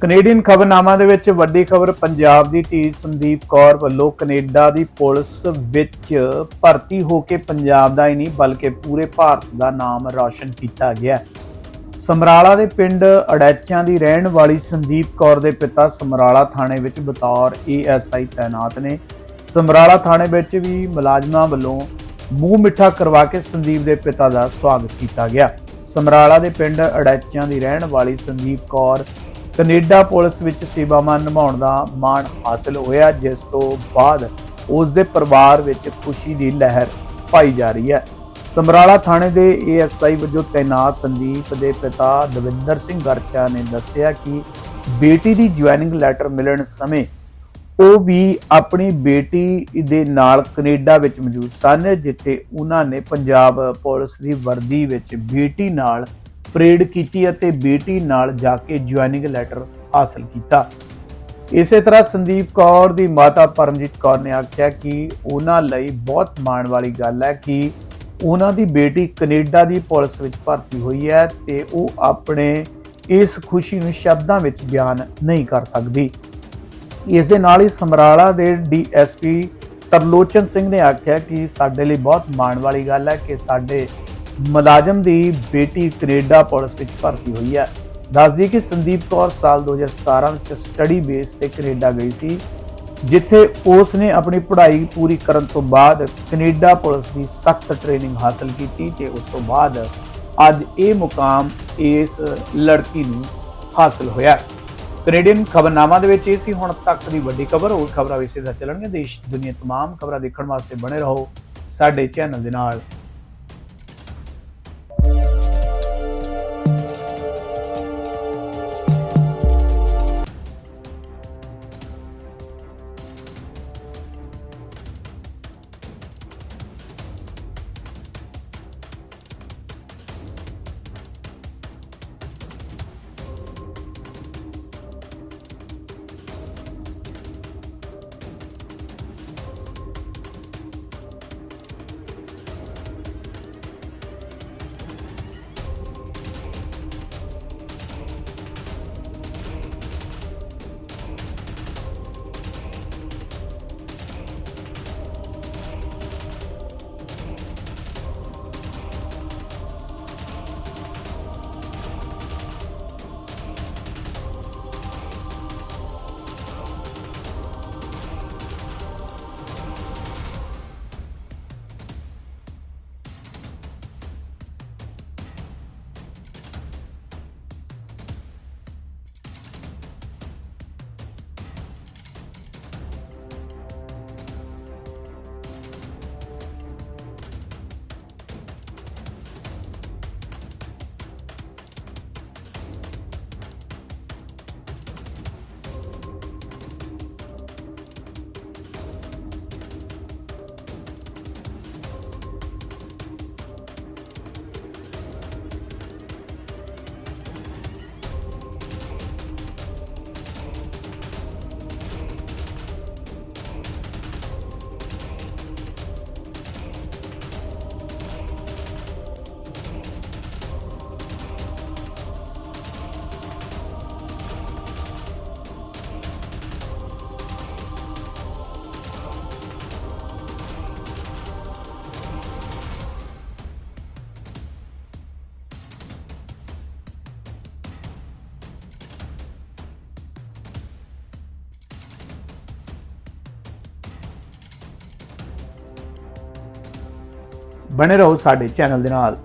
Canadian ਖਬਰਨਾਮਾ ਦੇ ਵਿੱਚ ਵੱਡੀ ਖਬਰ ਪੰਜਾਬ ਦੀ ਧੀ ਸੰਦੀਪ ਕੌਰ ਵੱਲੋਂ ਕੈਨੇਡਾ ਦੀ ਪੁਲਿਸ ਵਿੱਚ ਭਰਤੀ ਹੋ ਕੇ ਪੰਜਾਬ ਦਾ ਹੀ ਨਹੀਂ, ਬਲਕਿ ਪੂਰੇ ਭਾਰਤ ਦਾ ਨਾਮ ਰੌਸ਼ਨ ਕੀਤਾ ਗਿਆ ਸਮਰਾਲਾ ਦੇ ਪਿੰਡ ਅੜੈਚਾਂ ਦੀ ਰਹਿਣ ਵਾਲੀ ਸੰਦੀਪ ਕੌਰ ਦੇ ਪਿਤਾ ਸਮਰਾਲਾ ਥਾਣੇ ਵਿੱਚ ਬਤੌਰ ਏਐਸਆਈ ਤਾਇਨਾਤ ਨੇ। ਸਮਰਾਲਾ ਥਾਣੇ ਵਿੱਚ ਵੀ ਮੁਲਾਜ਼ਮਾਂ ਵੱਲੋਂ ਮੂੰਹ ਮਿੱਠਾ ਕਰਵਾ ਕੇ ਸੰਦੀਪ ਦੇ ਪਿਤਾ ਦਾ ਸਵਾਗਤ ਕੀਤਾ ਗਿਆ। ਸਮਰਾਲਾ ਦੇ ਪਿੰਡ ਅੜੈਚਾਂ ਦੀ ਰਹਿਣ ਵਾਲੀ ਸੰਦੀਪ ਕੌਰ ਕੈਨੇਡਾ ਪੁਲਿਸ ਵਿੱਚ ਸੇਵਾਵਾਂ ਨਿਭਾਉਣ ਦਾ ਮਾਣ ਹਾਸਲ ਹੋਇਆ, ਜਿਸ ਤੋਂ ਬਾਅਦ ਉਸ ਦੇ ਪਰਿਵਾਰ ਵਿੱਚ ਖੁਸ਼ੀ ਦੀ ਲਹਿਰ ਪਾਈ ਜਾ ਰਹੀ ਹੈ। ਸਮਰਾਲਾ ਥਾਣੇ ਦੇ ਏਐਸਆਈ ਵਜੋਂ ਤਾਇਨਾਤ ਸੰਦੀਪ ਦੇ ਪਿਤਾ ਦਵਿੰਦਰ ਸਿੰਘ ਗਰਚਾ ਨੇ ਦੱਸਿਆ ਕਿ ਬੇਟੀ ਦੀ ਜੁਆਇਨਿੰਗ ਲੈਟਰ ਮਿਲਣ ਸਮੇਂ ਉਹ ਵੀ ਆਪਣੀ ਬੇਟੀ ਦੇ ਨਾਲ ਕੈਨੇਡਾ ਵਿੱਚ ਮੌਜੂਦ ਸਨ, ਜਿੱਥੇ ਉਹਨਾਂ ਨੇ ਪੰਜਾਬ ਪੁਲਿਸ ਦੀ ਵਰਦੀ ਵਿੱਚ ਬੇਟੀ ਨਾਲ ਪਰੇਡ ਕੀਤੀ ਅਤੇ ਬੇਟੀ ਨਾਲ ਜਾ ਕੇ ਜੁਆਇਨਿੰਗ ਲੈਟਰ ਹਾਸਲ ਕੀਤਾ। ਇਸੇ ਤਰ੍ਹਾਂ ਸੰਦੀਪ ਕੌਰ ਦੀ ਮਾਤਾ ਪਰਮਜੀਤ ਕੌਰ ਨੇ ਆਖਿਆ ਕਿ ਉਹਨਾਂ ਲਈ ਬਹੁਤ ਮਾਣ ਵਾਲੀ ਗੱਲ ਹੈ ਕਿ ਉਹਨਾਂ ਦੀ ਬੇਟੀ ਕੈਨੇਡਾ ਦੀ ਪੁਲਿਸ ਵਿੱਚ ਭਰਤੀ ਹੋਈ ਹੈ ਤੇ ਉਹ ਆਪਣੇ ਇਸ ਖੁਸ਼ੀ ਨੂੰ ਸ਼ਬਦਾਂ ਵਿੱਚ ਬਿਆਨ ਨਹੀਂ ਕਰ ਸਕਦੀ। ਇਸ ਦੇ ਨਾਲ ਹੀ ਸਮਰਾਲਾ ਦੇ ਡੀਐਸਪੀ ਤਰਲੋਚਨ ਸਿੰਘ ਨੇ ਆਖਿਆ ਕਿ ਸਾਡੇ ਲਈ ਬਹੁਤ ਮਾਣ ਵਾਲੀ ਗੱਲ ਹੈ ਕਿ ਸਾਡੇ ਮੁਲਾਜ਼ਮ ਦੀ ਬੇਟੀ ਕੈਨੇਡਾ ਪੁਲਿਸ ਵਿੱਚ ਭਰਤੀ ਹੋਈ ਹੈ। ਦੱਸਦੀ ਕਿ ਸੰਦੀਪ ਕੌਰ ਸਾਲ 2017 ਵਿੱਚ ਸਟੱਡੀ ਬੇਸ ਤੇ ਕੈਨੇਡਾ ਗਈ ਸੀ, ਜਿੱਥੇ ਉਸ ਨੇ ਆਪਣੀ ਪੜ੍ਹਾਈ ਪੂਰੀ ਕਰਨ ਤੋਂ ਬਾਅਦ ਕੈਨੇਡਾ ਪੁਲਿਸ ਦੀ ਸਖਤ ਟ੍ਰੇਨਿੰਗ ਹਾਸਲ ਕੀਤੀ ਤੇ ਉਸ ਤੋਂ ਬਾਅਦ ਅੱਜ ਇਹ ਮੁਕਾਮ ਇਸ ਲੜਕੀ ਨੂੰ ਹਾਸਲ ਹੋਇਆ ਕੈਨੇਡੀਅਨ ਖਬਰਨਾਮਾ ਦੇ ਵਿੱਚ ਇਹ ਸੀ, ਹੁਣ ਤੱਕ ਦੀ ਵੱਡੀ ਖਬਰ, ਹੋਰ ਖਬਰਾਂ ਵੀ ਸਿੱਧਾ ਚੱਲਣਗੇ ਦੇਸ਼, ਦੁਨੀਆ ਤਮਾਮ ਖਬਰਾਂ ਦੇਖਣ ਵਾਸਤੇ ਬਣੇ ਰਹੋ ਸਾਡੇ ਚੈਨਲ ਦੇ ਨਾਲ। ਬਣੇ ਰਹੋ ਸਾਡੇ ਚੈਨਲ ਦੇ ਨਾਲ।